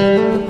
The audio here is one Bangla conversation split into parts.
এক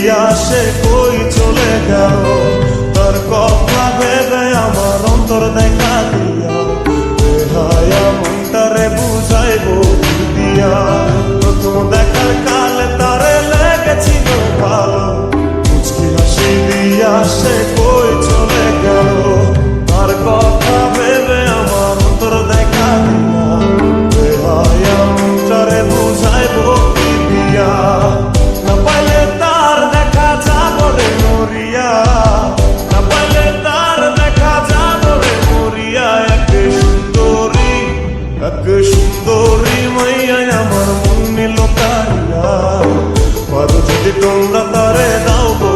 হাসি দিয়া সে কই চলে গেল? তার কথা ভেবে আমার অন্তর দেখা তোমরা তারে দাও গো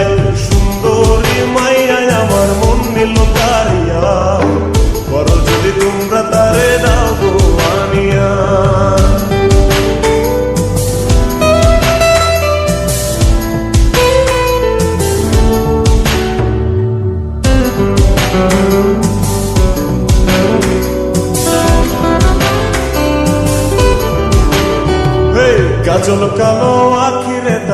এক সুন্দরী মাইয়া আমার মন নিল কারিয়া পারো যদি তোমরা তারে দাও গো, আনিয়া। গাজল কালো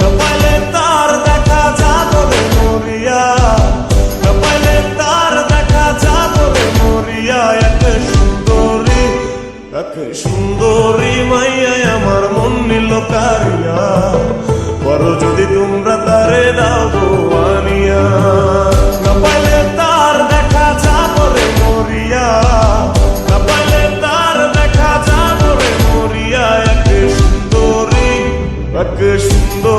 না তার দেখা যাবে মরিয়া। না তার দেখা যাবে মরিয়া। এক সুন্দরী এক সুন্দরী মাইয়া আমার মন নিল কারিয়া। সুন্দরী